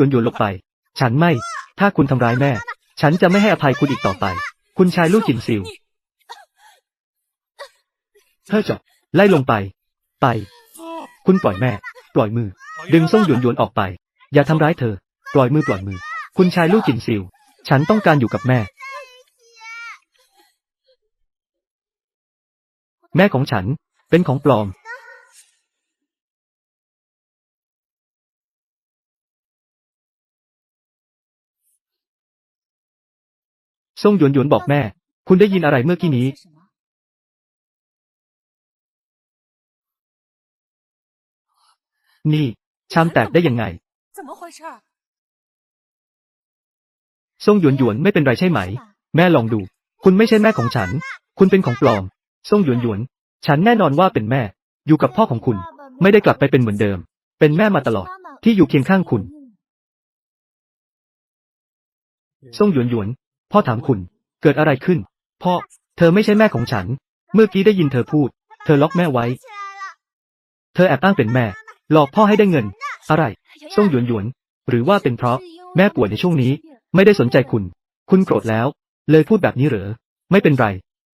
ยวนหยวนลบไป ฉันไม่ ถ้าคุณทำร้ายแม่ ฉันจะไม่ให้อภัยคุณอีกต่อไป คุณชายลู่จินซิวเธอจบไล่ลงไป ไป คุณปล่อยแม่ ปล่อยมือ ดึงส่งหยวนหยวนออกไป อย่าทำร้ายเธอ ปล่อยมือปล่อยมือ คุณชายลู่จินซิว ฉันต้องการอยู่กับแม่ แม่ของฉัน เป็นของปลอม ซ่งหยวนหยวนบอกแม่ คุณได้ยินอะไรเมื่อกี้นี้ นี่ ชามแตกได้ยังไงซ่งหยวนหยวนไม่เป็นไรใช่ไหม แม่ลองดู คุณไม่ใช่แม่ของฉัน คุณเป็นของปลอมซ่งหยวนหยวน ฉันแน่นอนว่าเป็นแม่ อยู่กับพ่อของคุณ ไม่ได้กลับไปเป็นเหมือนเดิม เป็นแม่มาตลอด ที่อยู่เคียงข้างคุณซ่งหยวนหยวน พ่อถามคุณ เกิดอะไรขึ้น พ่อ เธอไม่ใช่แม่ของฉัน เมื่อกี้ได้ยินเธอพูด เธอล็อกแม่ไว้ เธอแอบอ้างเป็นแม่ หลอกพ่อให้ได้เงิน อะไรส่งหยวนหยวน หรือว่าเป็นเพราะ แม่ป่วยในช่วงนี้ ไม่ได้สนใจคุณ คุณโกรธแล้ว เลยพูดแบบนี้เหรอ ไม่เป็นไร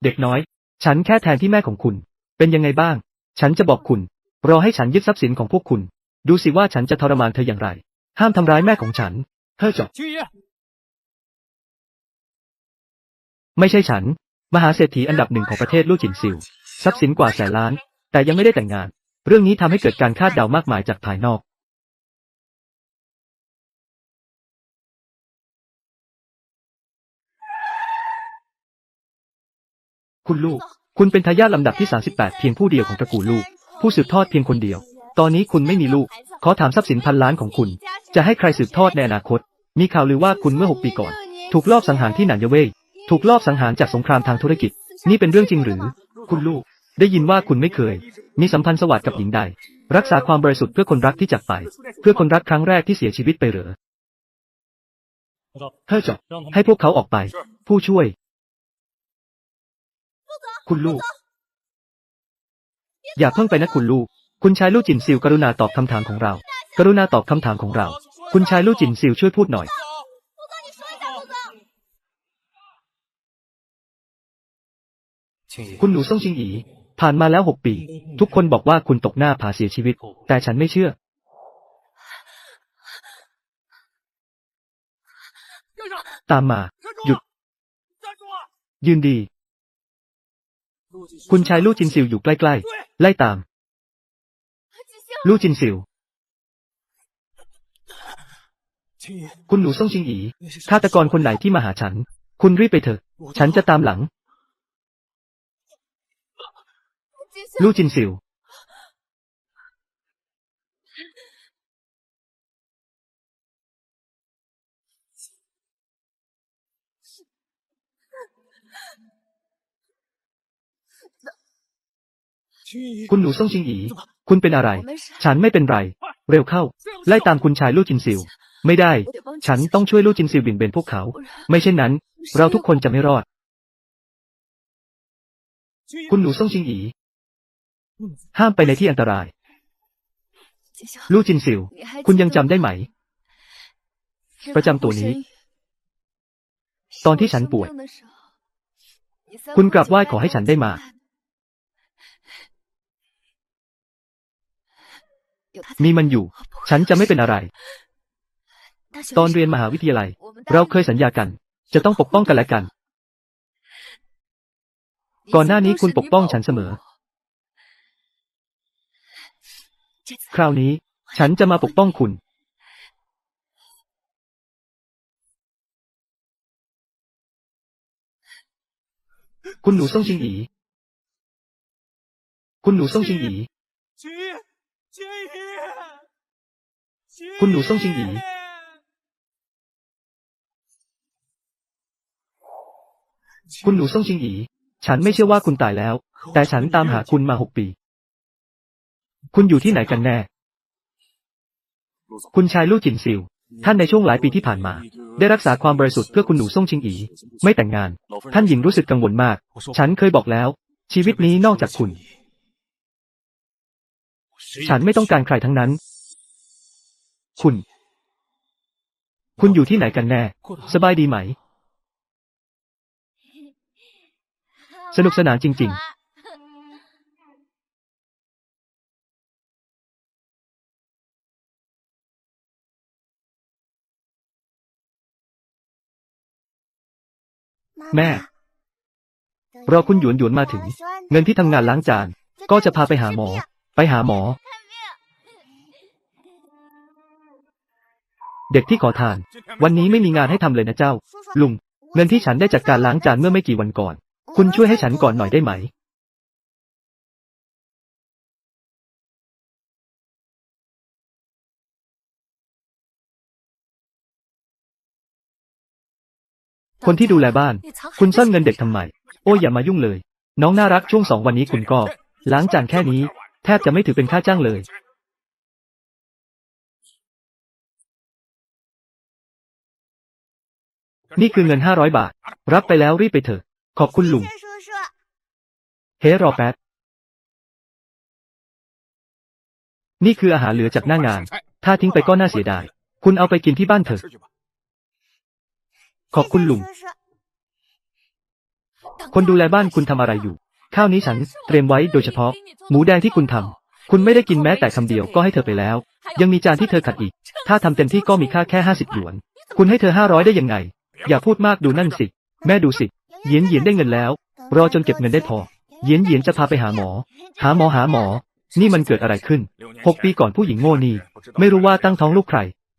เด็กน้อย ฉันแค่แทนที่แม่ของคุณ เป็นยังไงบ้าง ฉันจะบอกคุณ รอให้ฉันยึดทรัพย์สินของพวกคุณ ดูสิว่าฉันจะทรมานเธออย่างไร ห้ามทำร้ายแม่ของฉัน เธอจบ ไม่ใช่ฉัน มหาเศรษฐีอันดับหนึ่งของประเทศลู่จินซิว ทรัพย์สินกว่าแสนล้าน แต่ยังไม่ได้แต่งงาน เรื่องนี้ทำให้เกิดการคาดเดามากมายจากภายนอก คุณลูก คุณเป็นทายาทลำดับที่ 38 เพียงผู้เดียวของตระกูลลูก ผู้สืบทอดเพียงคนเดียว ตอนนี้คุณไม่มีลูก ขอถามทรัพย์สินพันล้านของคุณ จะให้ใครสืบทอดในอนาคต มีข่าวลือว่าคุณเมื่อ 6 ปีก่อน ถูกลอบสังหารที่หนานเยเว่ย ถูกลอบสังหารจากสงครามทางธุรกิจ นี่เป็นเรื่องจริงหรือ คุณลูก ได้ยินว่าคุณไม่เคย มีสัมพันธ์สวัสดิ์กับหญิงใด รักษาความบริสุทธิ์เพื่อคนรักที่จากไป เพื่อคนรักครั้งแรกที่เสียชีวิตไปเหรอเธอจบให้พวกเขาออกไป ผู้ช่วย คุณลูก อย่าเพิ่งไปนะคุณลูก คุณชายลูกจินซิวกรุณาตอบคำถามของเรา กรุณาตอบคำถามของเรา คุณชายลูกจินซิลช่วยพูดหน่อย คุณหนูซ่งชิงอีผ่านมาแล้วหกปี ทุกคนบอกว่าคุณตกหน้าผาเสียชีวิต แต่ฉันไม่เชื่อ ตามมา หยุด ยืนดี คุณชายลู่จินซิวอยู่ใกล้ๆ ไล่ตาม ลู่จินซิว คุณหนูซ่งชิงอีฆาตกรคนไหนที่มาหาฉัน คุณรีบไปเถอะ ฉันจะตามหลัง ลู่จินซิว คุณหนูซ่งชิงอี คุณเป็นอะไร ฉันไม่เป็นไร เร็วเข้า ไล่ตามคุณชายลู่จินซิว ไม่ได้ ฉันต้องช่วยลู่จินซิวบินเบนพวกเขา ไม่เช่นนั้น เราทุกคนจะไม่รอด คุณหนูซ่งชิงอี ห้ามไปในที่อันตราย ลู่จินซิว คุณยังจำได้ไหม ประจำตัวนี้ ตอนที่ฉันป่วย คุณกราบไหว้ขอให้ฉันได้มา มีมันอยู่ ฉันจะไม่เป็นอะไร ตอนเรียนมหาวิทยาลัย เราเคยสัญญากัน จะต้องปกป้องกันและกัน ก่อนหน้านี้คุณปกป้องฉันเสมอ คราวนี้ ฉันจะมาปกป้องคุณ คุณหนูส่งชิงอี คุณหนูส่งชิงอี คุณหนูส่งชิงอีคุณหนูส่งชิงอี ฉันไม่เชื่อว่าคุณตายแล้ว แต่ฉันตามหาคุณมาหกปี คุณอยู่ที่ไหนกันแน่ คุณชายลู่จินซิว ท่านในช่วงหลายปีที่ผ่านมา ได้รักษาความบริสุทธิ์เพื่อคุณหนูซ่งชิงอี ไม่แต่งงาน ท่านหญิงรู้สึกกังวลมาก ฉันเคยบอกแล้ว ชีวิตนี้นอกจากคุณ ฉันไม่ต้องการใครทั้งนั้น คุณ คุณอยู่ที่ไหนกันแน่ สบายดีไหม สนุกสนานจริง แม่ รอคุณหยวนหยวนมาถึง เงินที่ทำงานล้างจาน ก็จะพาไปหาหมอ ไปหาหมอ เด็กที่ขอทาน วันนี้ไม่มีงานให้ทำเลยนะเจ้า ลุง เงินที่ฉันได้จากการล้างจานเมื่อไม่กี่วันก่อน คุณช่วยให้ฉันก่อนหน่อยได้ไหม คนที่ดูแลบ้าน คุณซ่อนเงินเด็กทำไม โอ้ยอย่ามายุ่งเลย น้องน่ารักช่วงสองวันนี้คุณก็ ล้างจานแค่นี้ แทบจะไม่ถือเป็นค่าจ้างเลย นี่คือเงินห้าร้อยบาท รับไปแล้วรีบไปเถอะ ขอบคุณลุง เฮ้รอแป๊บ นี่คืออาหารเหลือจากหน้างาน ถ้าทิ้งไปก็น่าเสียดาย คุณเอาไปกินที่บ้านเถอะ ขอบคุณลุง คนดูแลบ้านคุณทำอะไรอยู่ ข้าวนี้ฉันเตรียมไว้โดยเฉพาะ หมูแดงที่คุณทำคุณไม่ได้กินแม้แต่คำเดียวก็ให้เธอไปแล้ว ยังมีจานที่เธอขัดอีก ถ้าทำเต็มที่ก็มีค่าแค่ห้าสิบหยวน คุณให้เธอห้าร้อยได้ยังไง อย่าพูดมากดูนั่นสิ แม่ดูสิ เยียนเยียนได้เงินแล้ว รอจนเก็บเงินได้พอ เยียนเยียนจะพาไปหาหมอ หาหมอหาหมอ นี่มันเกิดอะไรขึ้นหกปีก่อนผู้หญิงโง่นี่ไม่รู้ว่าตั้งท้องลูกใคร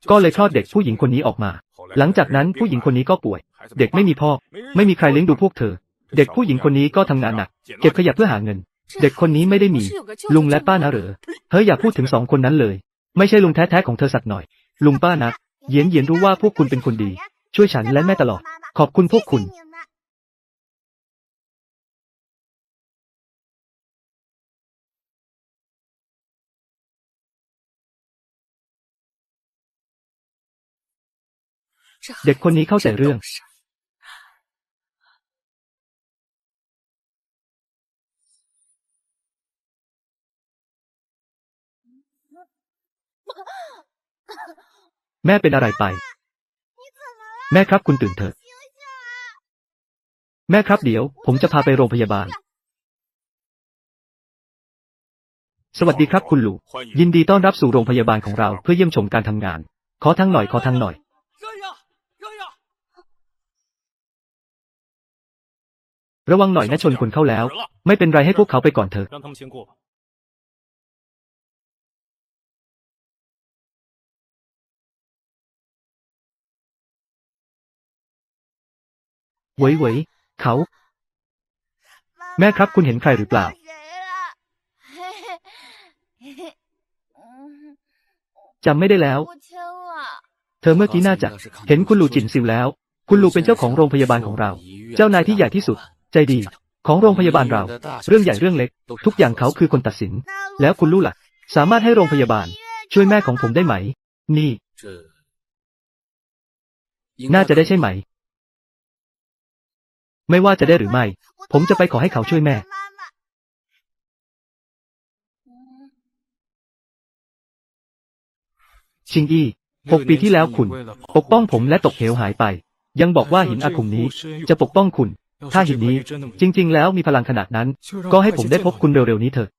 ก็เลยคลอดเด็กผู้หญิงคนนี้ออกมา หลังจากนั้นผู้หญิงคนนี้ก็ป่วย เด็กไม่มีพ่อ ไม่มีใครเลี้ยงดูพวกเธอ เด็กผู้หญิงคนนี้ก็ทำงานหนัก เก็บขยะเพื่อหาเงิน เด็กคนนี้ไม่ได้มี ลุงและป้านะเหรอ เฮ้ยอย่าพูดถึงสองคนนั้นเลย ไม่ใช่ลุงแท้ๆของเธอสักหน่อย ลุงป้านะเย็นเย็นรู้ว่าพวกคุณเป็นคนดี ช่วยฉันและแม่ตลอด ขอบคุณพวกคุณ เด็กคนนี้เข้าใจเรื่อง แม่เป็นอะไรไป แม่ครับคุณตื่นเถอะแม่ครับเดี๋ยว ผมจะพาไปโรงพยาบาล สวัสดีครับคุณหลูยินดีต้อนรับสู่โรงพยาบาลของเราเพื่อเยี่ยมชมการทำงาน ขอทางหน่อยขอทางหน่อย ระวังหน่อยนะชนคนเข้าแล้ว ไม่เป็นไรให้พวกเขาไปก่อนเถอะเว้ยเว้ยเขา แม่ครับคุณเห็นใครหรือเปล่า จำไม่ได้แล้ว เธอเมื่อกี้น่าจะ เห็นคุณลู่จินซิวแล้ว คุณลู่เป็นเจ้าของโรงพยาบาลของเรา เจ้านายที่ใหญ่ที่สุด ใจดี ของโรงพยาบาลเรา เรื่องใหญ่เรื่องเล็ก ทุกอย่างเขาคือคนตัดสิน แล้วคุณลู่ล่ะสามารถให้โรงพยาบาล ช่วยแม่ของผมได้ไหม นี่ น่าจะได้ใช่ไหม ไม่ว่าจะได้หรือไม่ ผมจะไปขอให้เขาช่วยแม่ ชิงอี้หกปีที่แล้วคุณ ปกป้องผมและตกเหวหายไป ยังบอกว่าหินอาคมนี้ จะปกป้องคุณ ถ้าหินนี้ จริง ๆ แล้วมีพลังขนาดนั้น ก็ให้ผมได้พบคุณเร็วๆนี้เถอะ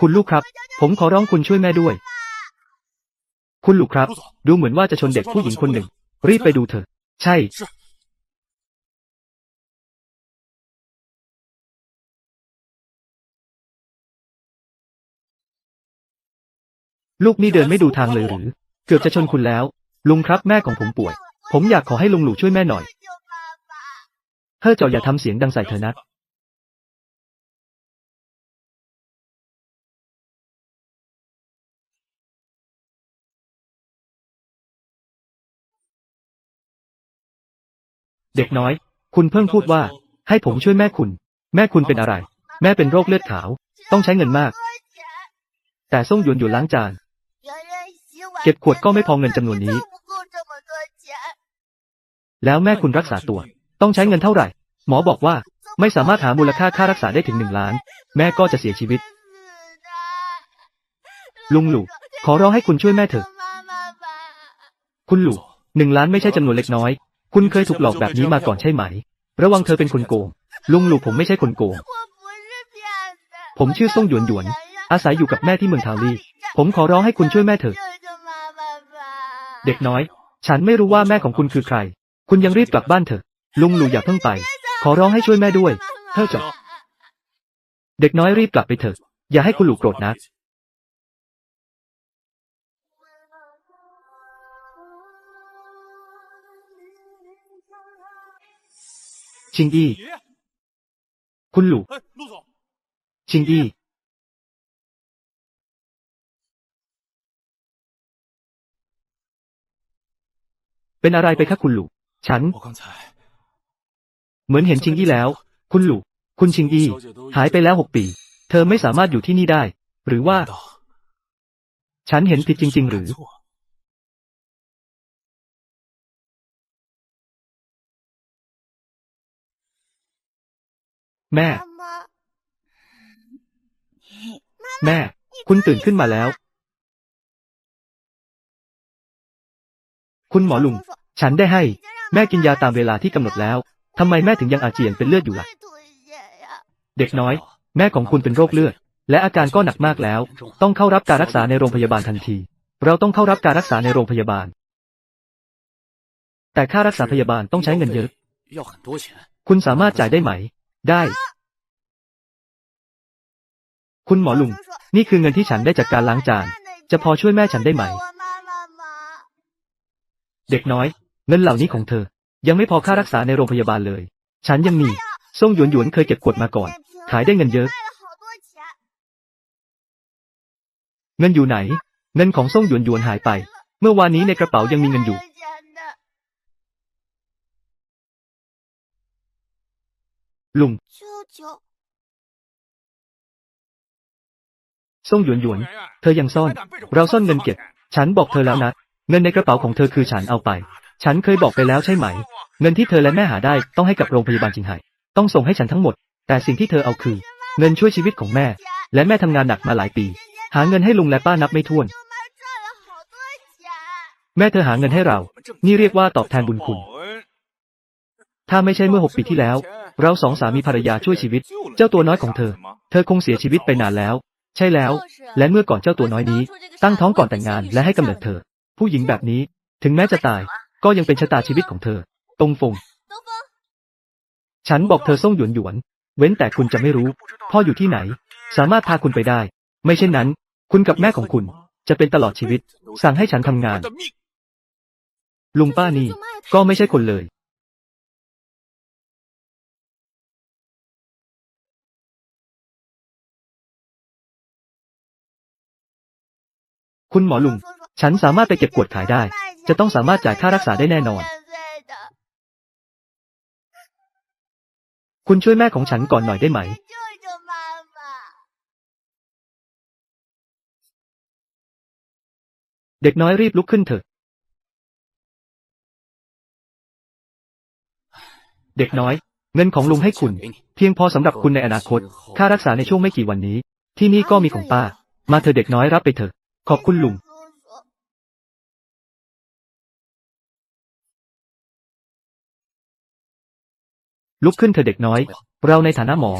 คุณลูกครับ ผมขอร้องคุณช่วยแม่ด้วย คุณลูกครับ ดูเหมือนว่าจะชนเด็กผู้หญิงคนหนึ่ง รีบไปดูเถอะ ใช่ ลูกนี่เดินไม่ดูทางเลยหรือ เกือบจะชนคุณแล้ว ลุงครับแม่ของผมป่วย ผมอยากขอให้ลุงหลู่ช่วยแม่หน่อยเฮ้อเจ้าอย่าทำเสียงดังใส่เธอนะเด็กน้อย คุณเพิ่งพูดว่า ให้ผมช่วยแม่คุณ แม่คุณเป็นอะไร แม่เป็นโรคเลือดขาว ต้องใช้เงินมาก แต่ส่งหยวนหยวนล้างจาน เก็บขวดก็ไม่พอเงินจำนวนนี้ แล้วแม่คุณรักษาตัว ต้องใช้เงินเท่าไหร่ หมอบอกว่า ไม่สามารถหามูลค่าค่ารักษาได้ถึงหนึ่งล้าน แม่ก็จะเสียชีวิต ลุงหลูขอร้องให้คุณช่วยแม่เถอะ คุณหลูหนึ่งล้านไม่ใช่จำนวนเล็กน้อย คุณเคยถูกหลอกแบบนี้มาก่อนใช่ไหม ระวังเธอเป็นคนโกง ลุงหลูผมไม่ใช่คนโกง ผมชื่อซ่งหยวนหยวน อาศัยอยู่กับแม่ที่เมืองทาวลี่ ผมขอร้องให้คุณช่วยแม่เถอะ เด็กน้อย ฉันไม่รู้ว่าแม่ของคุณคือใคร คุณยังรีบกลับบ้านเถอะ ลุงหลูอย่าเพิ่งไป ขอร้องให้ช่วยแม่ด้วย เธอจะเด็กน้อยรีบกลับไปเถอะ อย่าให้คุณหลูโกรธนะชิงอี้ คุณหลูชิงอี้ เป็นอะไรไปคะคุณหลู่ฉัน เหมือนเห็นชิงอี้แล้ว คุณหลู่คุณชิงอี้หายไปแล้วหกปี เธอไม่สามารถอยู่ที่นี่ได้ หรือว่า ฉันเห็นผิดจริง ๆ หรือ แม่ แม่ คุณตื่นขึ้นมาแล้ว คุณหมอลุง ฉันได้ให้ แม่กินยาตามเวลาที่กำหนดแล้วทำไมแม่ถึงยังอาเจียนเป็นเลือดอยู่ล่ะ เด็กน้อย แม่ของคุณเป็นโรคเลือด และอาการก็หนักมากแล้ว ต้องเข้ารับการรักษาในโรงพยาบาลทันที เราต้องเข้ารับการรักษาในโรงพยาบาล แต่ค่ารักษาพยาบาลต้องใช้เงินเยอะ คุณสามารถจ่ายได้ไหม ได้ คุณหมอลุง นี่คือเงินที่ฉันได้จากการล้างจาน จะพอช่วยแม่ฉันได้ไหม เด็กน้อย เงินเหล่านี้ของเธอ ยังไม่พอค่ารักษาในโรงพยาบาลเลย ฉันยังมีซ่งหยวนหยวนเคยเก็บกดมาก่อน ขายได้เงินเยอะ เงินอยู่ไหน เงินของซ่งหยวนหยวนหายไป เมื่อวานนี้ในกระเป๋ายังมีเงินอยู่ ลุงซ่งหยวนหยวน เธอยังซ่อน เราซ่อนเงินเก็บ ฉันบอกเธอแล้วนะ เงินในกระเป๋าของเธอคือฉันเอาไป ฉันเคยบอกไปแล้วใช่ไหม เงินที่เธอและแม่หาได้ต้องให้กับโรงพยาบาลจิงไห่ ต้องส่งให้ฉันทั้งหมด แต่สิ่งที่เธอเอาคือ เงินช่วยชีวิตของแม่ และแม่ทำงานหนักมาหลายปี หาเงินให้ลุงและป้านับไม่ถ้วน แม่เธอหาเงินให้เรา นี่เรียกว่าตอบแทนบุญคุณ ถ้าไม่ใช่เมื่อหกปีที่แล้ว เราสองสามีภรรยาช่วยชีวิต เจ้าตัวน้อยของเธอ เธอคงเสียชีวิตไปนานแล้ว ใช่แล้ว และเมื่อก่อนเจ้าตัวน้อยนี้ ตั้งท้องก่อนแต่งงานและให้กำเนิดเธอ ผู้หญิงแบบนี้ ถึงแม้จะตาย ก็ยังเป็นชะตาชีวิตของเธอ ตรงฟง ฉันบอกเธอส่งหยวนหยวน เว้นแต่คุณจะไม่รู้ พ่ออยู่ที่ไหน สามารถพาคุณไปได้ ไม่เช่นนั้น คุณกับแม่ของคุณ จะเป็นตลอดชีวิต สั่งให้ฉันทำงาน ลุงป้านี่ก็ไม่ใช่คนเลย คุณหมอลุง ฉันสามารถไปเก็บกวดขายได้ จะต้องสามารถจ่ายค่ารักษาได้แน่นอน คุณช่วยแม่ของฉันก่อนหน่อยได้ไหม เด็กน้อยรีบลุกขึ้นเถอะ เด็กน้อย เงินของลุงให้คุณ เพียงพอสำหรับคุณในอนาคต ค่ารักษาในช่วงไม่กี่วันนี้ ที่นี่ก็มีของป้า มาเธอเด็กน้อยรับไปเถอะ ขอบคุณลุง ลุกขึ้นเถอะเด็กน้อย เราในฐานะหมอ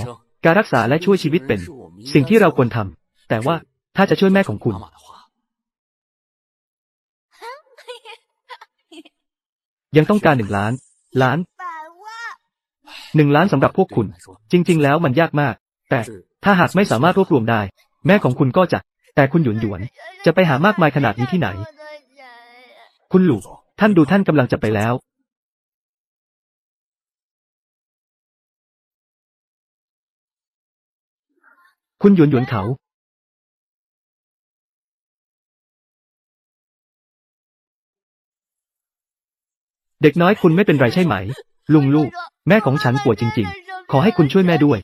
การรักษาและช่วยชีวิตเป็น สิ่งที่เราควรทำ แต่ว่าถ้าจะช่วยแม่ของคุณ ยังต้องการหนึ่งล้าน ล้านหนึ่งล้านสำหรับพวกคุณ จริง ๆ แล้วมันยากมาก แต่ถ้าหากไม่สามารถรวบรวมได้ แม่ของคุณก็จะ แต่คุณหยวนหยวน จะไปหามากมายขนาดนี้ที่ไหน คุณหลูท่านดูท่านกำลังจะไปแล้ว คุณหยวนหยวนเขา เด็กน้อยคุณไม่เป็นไรใช่ไหม ลุงลูก แม่ของฉันป่วยจริง ๆ ขอให้คุณช่วยแม่ด้วย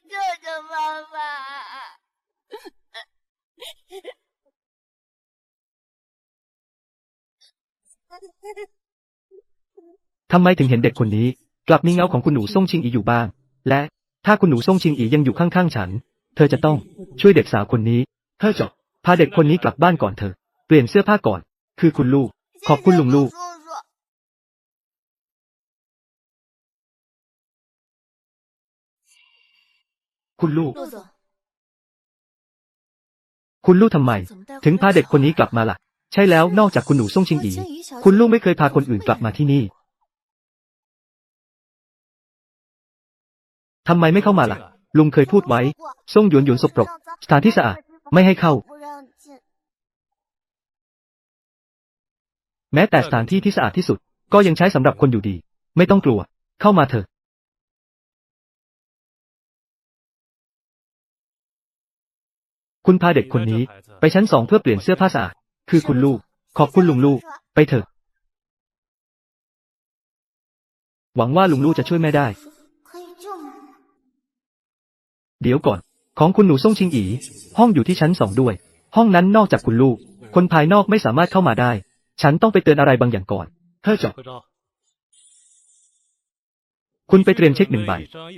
ทำไมถึงเห็นเด็กคนนี้ กลับมีเงาของคุณหนูส่งชิงอีอยู่บ้าง และ ถ้าคุณหนูส่งชิงอียังอยู่ข้างๆฉัน เธอจะต้อง ช่วยเด็กสาวคนนี้ เธอจบ พาเด็กคนนี้กลับบ้านก่อนเธอเปลี่ยนเสื้อผ้าก่อน คือคุณลูก ขอบคุณลุงลูก คุณลูก คุณลูกทำไม ถึงพาเด็กคนนี้กลับมาล่ะ ใช่แล้วนอกจากคุณหนูซ่งชิงอี คุณลูกไม่เคยพาคนอื่นกลับมาที่นี่ทำไมไม่เข้ามาล่ะ ลุงเคยพูดไว้ ส่งหยวนหยวนสกปรก สถานที่สะอาด ไม่ให้เข้า แม้แต่สถานที่ที่สะอาดที่สุด ก็ยังใช้สำหรับคนอยู่ดี ไม่ต้องกลัว เข้ามาเถอะ คุณพาเด็กคนนี้ ไปชั้นสองเพื่อเปลี่ยนเสื้อผ้าสะอาด คือคุณลูก ขอบคุณลุงลูก ไปเถอะ หวังว่าลุงลูกจะช่วยแม่ได้ เดี๋ยวก่อน ของคุณหนูซ่งชิงอี ห้องอยู่ที่ชั้นสองด้วย ห้องนั้นนอกจากคุณลูก คนภายนอกไม่สามารถเข้ามาได้ ฉันต้องไปเตือนอะไรบางอย่างก่อน เธอจบคุณไปเตรียมเช็คหนึ่งใบ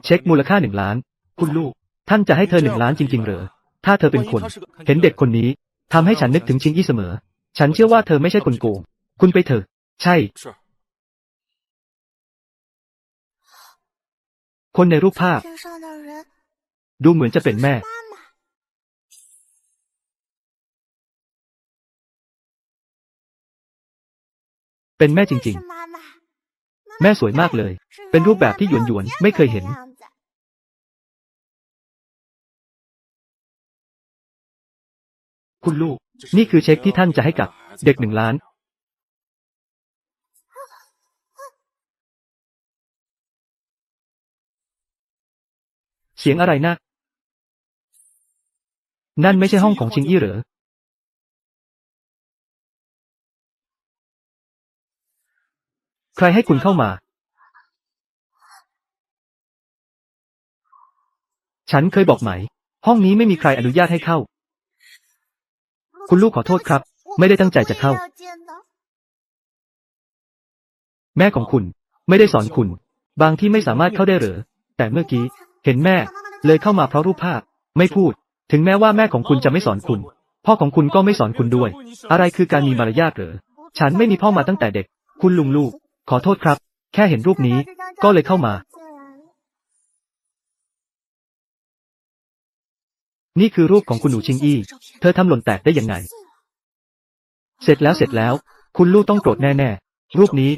เช็คมูลค่าหนึ่งล้าน คุณลูก ท่านจะให้เธอหนึ่งล้านจริง ๆ เหรอ ถ้าเธอเป็นคน เห็นเด็กคนนี้ ทำให้ฉันนึกถึงชิงอีเสมอ ฉันเชื่อว่าเธอไม่ใช่คนโกง คุณไปเถอะ ใช่ คนในรูปภาพ ดูเหมือนจะเป็นแม่เป็นแม่จริง ๆ แม่สวยมากเลย เป็นรูปแบบที่หยวนหยวนไม่เคยเห็น คุณลูก นี่คือเช็คที่ท่านจะให้กับ เด็กหนึ่งล้าน เสียงอะไรนะ นั่นไม่ใช่ห้องของชิงอี้เหรอ ใครให้คุณเข้ามา ฉันเคยบอกไหม ห้องนี้ไม่มีใครอนุญาตให้เข้า คุณลูกขอโทษครับ ไม่ได้ตั้งใจจะเข้า แม่ของคุณ ไม่ได้สอนคุณ บางที่ไม่สามารถเข้าได้เหรอ แต่เมื่อกี้ เห็นแม่ เลยเข้ามาเพราะรูปภาพ ไม่พูด ถึงแม้ว่าแม่ของคุณจะไม่สอนคุณ พ่อของคุณก็ไม่สอนคุณด้วย อะไรคือการมีมารยาทเหรอ ฉันไม่มีพ่อมาตั้งแต่เด็ก คุณลุงลูก ขอโทษครับ แค่เห็นรูปนี้ ก็เลยเข้ามา นี่คือรูปของคุณหนูชิงอี้ เธอทำหล่นแตกได้ยังไง เสร็จแล้วเสร็จแล้ว คุณลูกต้องโกรธแน่ๆ รูปนี้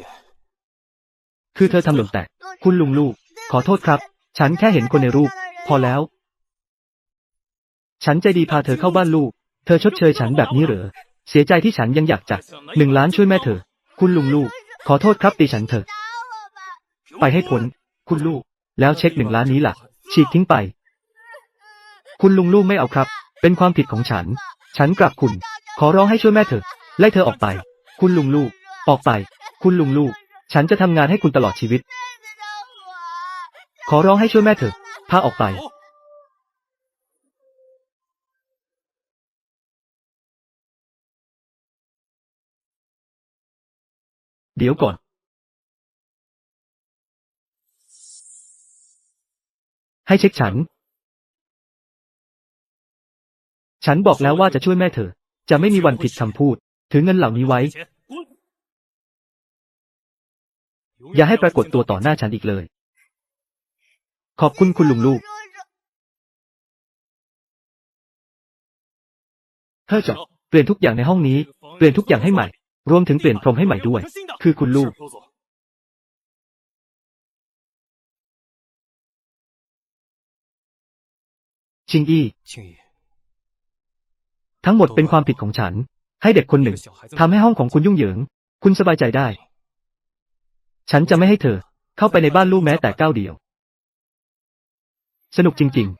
คือเธอทำหล่นแตก คุณลุงลูก ขอโทษครับ ฉันแค่เห็นคนในรูป พอแล้ว ฉันใจดีพาเธอเข้าบ้านลูก เธอชดเชยฉันแบบนี้เหรอ เสียใจที่ฉันยังอยากจัดหนึ่งล้านช่วยแม่เธอ คุณลุงลูก ขอโทษครับตีฉันเถอะ ไปให้พ้นคุณลูก แล้วเช็คหนึ่งล้านนี้ล่ะ ฉีกทิ้งไป คุณลุงลูกไม่เอาครับ เป็นความผิดของฉัน ฉันกลับคุณ ขอร้องให้ช่วยแม่เถอะไล่เธอออกไป คุณลุงลูก ออกไป คุณลุงลูก ฉันจะทำงานให้คุณตลอดชีวิต ขอร้องให้ช่วยแม่เถอะพาออกไป เดี๋ยวก่อน ให้เช็คฉัน ฉันบอกแล้วว่าจะช่วยแม่เธอ จะไม่มีวันผิดคำพูด ถือเงินเหล่านี้ไว้ อย่าให้ปรากฏตัวต่อหน้าฉันอีกเลย ขอบคุณคุณลุงลูกเฮ้อจบเปลี่ยนทุกอย่างในห้องนี้ เปลี่ยนทุกอย่างให้ใหม่ รวมถึงเปลี่ยนพรมให้ใหม่ด้วย คือคุณลูกชิงอี้青怡，ทั้งหมดเป็นความผิดของฉัน ให้เด็กคนหนึ่งทำให้ห้องของคุณยุ่งเหยิง คุณสบายใจได้ ฉันจะไม่ให้เธอ เข้าไปในบ้านลูกแม้แต่ก้าวเดียว สนุกจริง ๆ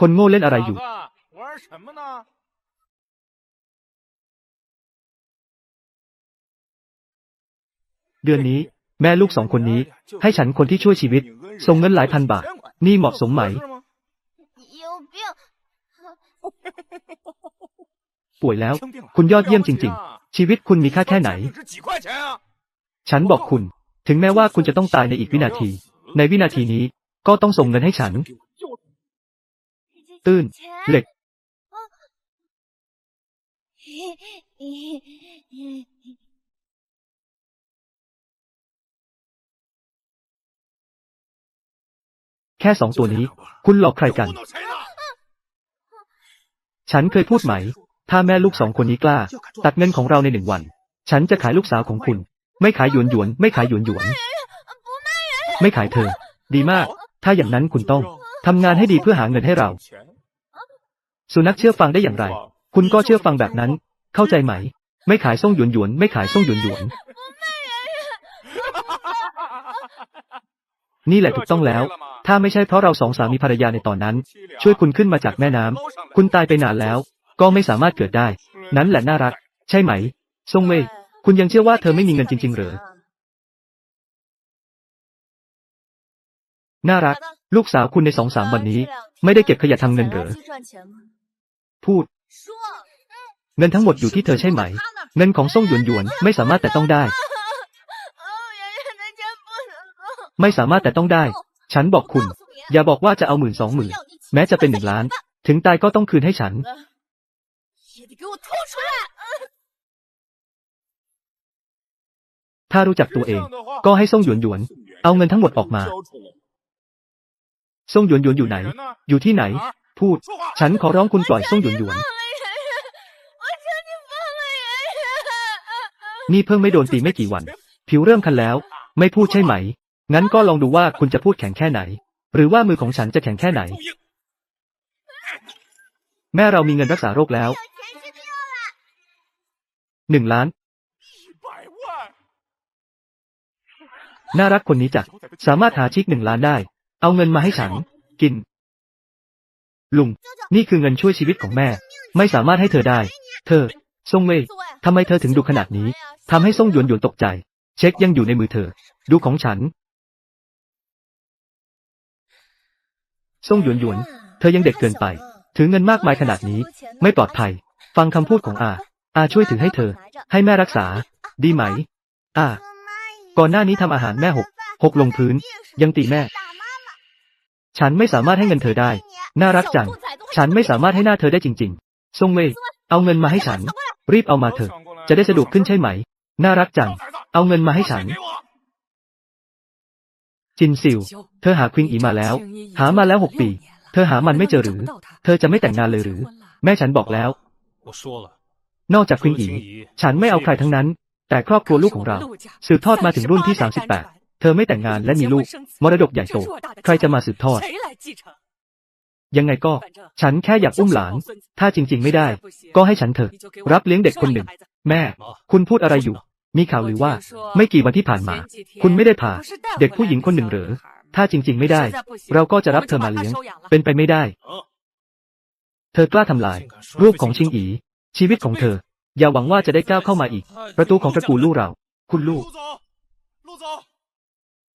คนโง่เล่นอะไรอยู่ เดือนนี้ แม่ลูกสองคนนี้ ให้ฉันคนที่ช่วยชีวิต ส่งเงินหลายพันบาท นี่เหมาะสมไหม！ป่วยแล้ว คุณยอดเยี่ยมจริง ๆ ชีวิตคุณมีค่าแค่ไหน ฉันบอกคุณ ถึงแม้ว่าคุณจะต้องตายในอีกวินาที ในวินาทีนี้ก็ต้องส่งเงินให้ฉัน ตื้น เหล็ก เหล็ก แค่สองตัวนี้ คุณหลอกใครกัน ฉันเคยพูดไหม ถ้าแม่ลูกสองคนนี้กล้า ตัดเงินของเราในหนึ่งวัน ฉันจะขายลูกสาวของคุณ ไม่ขายหยวนหยวน ไม่ขายหยวนหยวน ไม่ขายเธอ ดีมาก ถ้าอย่างนั้นคุณต้องทำงานให้ดีเพื่อหาเงินให้เรา สุนัขเชื่อฟังได้อย่างไร คุณก็เชื่อฟังแบบนั้น เข้าใจไหม ไม่ขายส่งหยวนหยวน ไม่ขายส่งหยวนหยวน นี่แหละถูกต้องแล้ว ถ้าไม่ใช่เพราะเราสองสามีภรรยาในตอนนั้น ช่วยคุณขึ้นมาจากแม่น้ำ คุณตายไปนานแล้ว ก็ไม่สามารถเกิดได้ นั้นแหละน่ารัก ใช่ไหมซ่งเว่ยคุณยังเชื่อว่าเธอไม่มีเงินจริงๆเหรอน่ารัก ลูกสาวคุณในสองสามวันนี้ ไม่ได้เก็บขยะทำเงินเหรอพูด เงินทั้งหมดอยู่ที่เธอใช่ไหม เงินของส่งหยวนหยวนไม่สามารถแต่ต้องได้ ไม่สามารถแต่ต้องได้ ฉันบอกคุณ อย่าบอกว่าจะเอาหมื่นสองหมื่นแม้จะเป็นหนึ่งล้าน ถึงตายก็ต้องคืนให้ฉัน ถ้ารู้จักตัวเอง ก็ให้ส่งหยวนหยวน เอาเงินทั้งหมดออกมา ส่งหยวนหยวนอยู่ไหน อยู่ที่ไหน พูด ฉันขอร้องคุณปล่อยส่งหยวนหยวนนี่เพิ่งไม่โดนตีไม่กี่วัน ผิวเริ่มคันแล้ว ไม่พูดใช่ไหม งั้นก็ลองดูว่าคุณจะพูดแข็งแค่ไหน หรือว่ามือของฉันจะแข็งแค่ไหน แม่เรามีเงินรักษาโรคแล้วหนึ่งล้าน น่ารักคนนี้จัดสามารถหาชิกหนึ่งล้านได้ เอาเงินมาให้ฉัน กิน ลุง นี่คือเงินช่วยชีวิตของแม่ ไม่สามารถให้เธอได้ เธอซ่งเม่ทำไมเธอถึงดูขนาดนี้ทำให้ซ่งหยวนหยวนตกใจ เช็คยังอยู่ในมือเธอ ดูของฉัน ซ่งหยวนหยวน เธอยังเด็กเกินไป ถือเงินมากมายขนาดนี้ ไม่ปลอดภัย ฟังคำพูดของอา อาช่วยถือให้เธอ ให้แม่รักษา ดีไหม อาก่อนหน้านี้ทำอาหารแม่หก หกลงพื้น ยังตีแม่ ฉันไม่สามารถให้เงินเธอได้ น่ารักจัง ฉันไม่สามารถให้หน้าเธอได้จริง ๆ ซ่งเว่ยเอาเงินมาให้ฉัน รีบเอามาเถอะ จะได้สะดวกขึ้นใช่ไหม น่ารักจัง เอาเงินมาให้ฉัน给我， จินซิว เธอหาควิงอีมาแล้ว หามาแล้วหกปี เธอหามันไม่เจอหรือ เธอจะไม่แต่งงานเลยหรือ แม่ฉันบอกแล้ว นอกจากควิงอีฉันไม่เอาใครทั้งนั้น แต่ครอบครัวลูกของเรา สืบทอดมาถึงรุ่นที่ 38 เธอไม่แต่งงานและมีลูก มรดกใหญ่โต ใครจะมาสืบทอด ยังไงก็ ฉันแค่อยากอุ้มหลาน ถ้าจริง ๆ ไม่ได้ ก็ให้ฉันเถอะ รับเลี้ยงเด็กคนหนึ่ง แม่ คุณพูดอะไรอยู่ มีข่าวหรือว่า ไม่กี่วันที่ผ่านมา คุณไม่ได้พาเด็กผู้หญิงคนหนึ่งหรือ ถ้าจริง ๆ ไม่ได้ เราก็จะรับเธอมาเลี้ยง เป็นไปไม่ได้ เธอกล้าทำลาย รูปของชิงอี ชีวิตของเธอ อย่าหวังว่าจะได้ก้าวเข้ามาอีก ประตูของตระกูลลูกเรา คุณลูก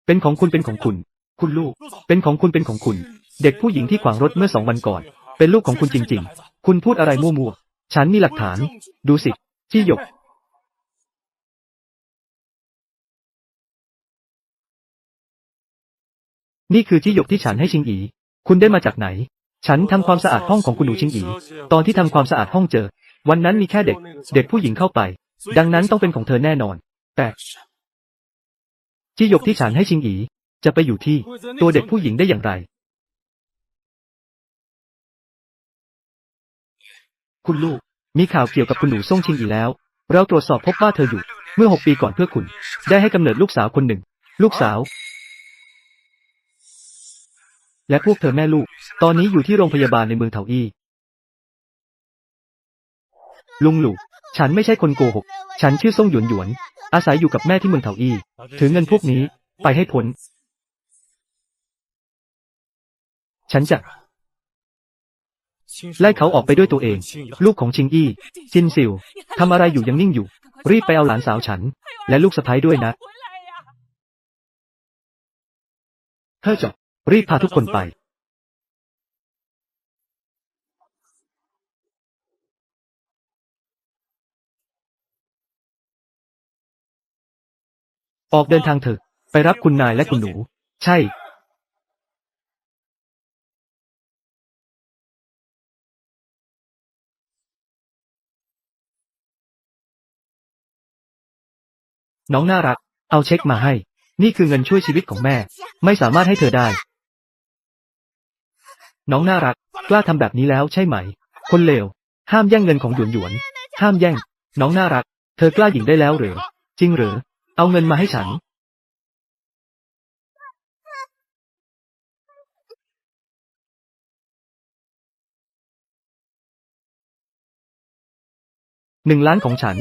เป็นของคุณเป็นของคุณ คุณลูก เป็นของคุณเป็นของคุณ เด็กผู้หญิงที่ขวางรถเมื่อสองวันก่อน เป็นลูกของคุณจริง ๆ คุณพูดอะไรมั่วๆฉันมีหลักฐาน ดูสิ ที่หยก นี่คือที่หยกที่ฉันให้ชิงอี คุณได้มาจากไหน ฉันทำความสะอาดห้องของคุณหนูชิงอี ตอนที่ทำความสะอาดห้องเจอ วันนั้นมีแค่เด็ก เด็กผู้หญิงเข้าไป ดังนั้นต้องเป็นของเธอแน่นอน แต่ที่หยกที่ฉันให้ชิงอี จะไปอยู่ที่ตัวเด็กผู้หญิงได้อย่างไร คุณลูก มีข่าวเกี่ยวกับคุณหนูซ่งชิงอีแล้ว เราตรวจสอบพบว่าเธออยู่ เมื่อหกปีก่อนเพื่อคุณ ได้ให้กำเนิดลูกสาวคนหนึ่ง ลูกสาว และพวกเธอแม่ลูก ตอนนี้อยู่ที่โรงพยาบาลในเมืองเถาอี้ ลุงหลูฉันไม่ใช่คนโกหก ฉันชื่อซ่งหยวนหยวน อาศัยอยู่กับแม่ที่เมืองเถาอี้ ถือเงินพวกนี้ไปให้พ้น ฉันจะไล่เขาออกไปด้วยตัวเอง ลูกของชิงอี้ จินซิวทำอะไรอยู่ยังนิ่งอยู่ รีบไปเอาหลานสาวฉัน และลูกสะพ้ายด้วยนะเฮ้อจบ รีบพาทุกคนไป ออกเดินทางเถอะ ไปรับคุณนายและคุณหนู ใช่ น้องน่ารัก เอาเช็คมาให้ นี่คือเงินช่วยชีวิตของแม่ ไม่สามารถให้เธอได้ น้องน่ารัก กล้าทำแบบนี้แล้วใช่ไหม คนเลว ห้ามแย่งเงินของหยวนหยวน ห้ามแย่ง น้องน่ารัก เธอกล้าหยิงได้แล้วหรือ จริงหรือ เอาเงินมาให้ฉัน หนึ่งล้านของฉัน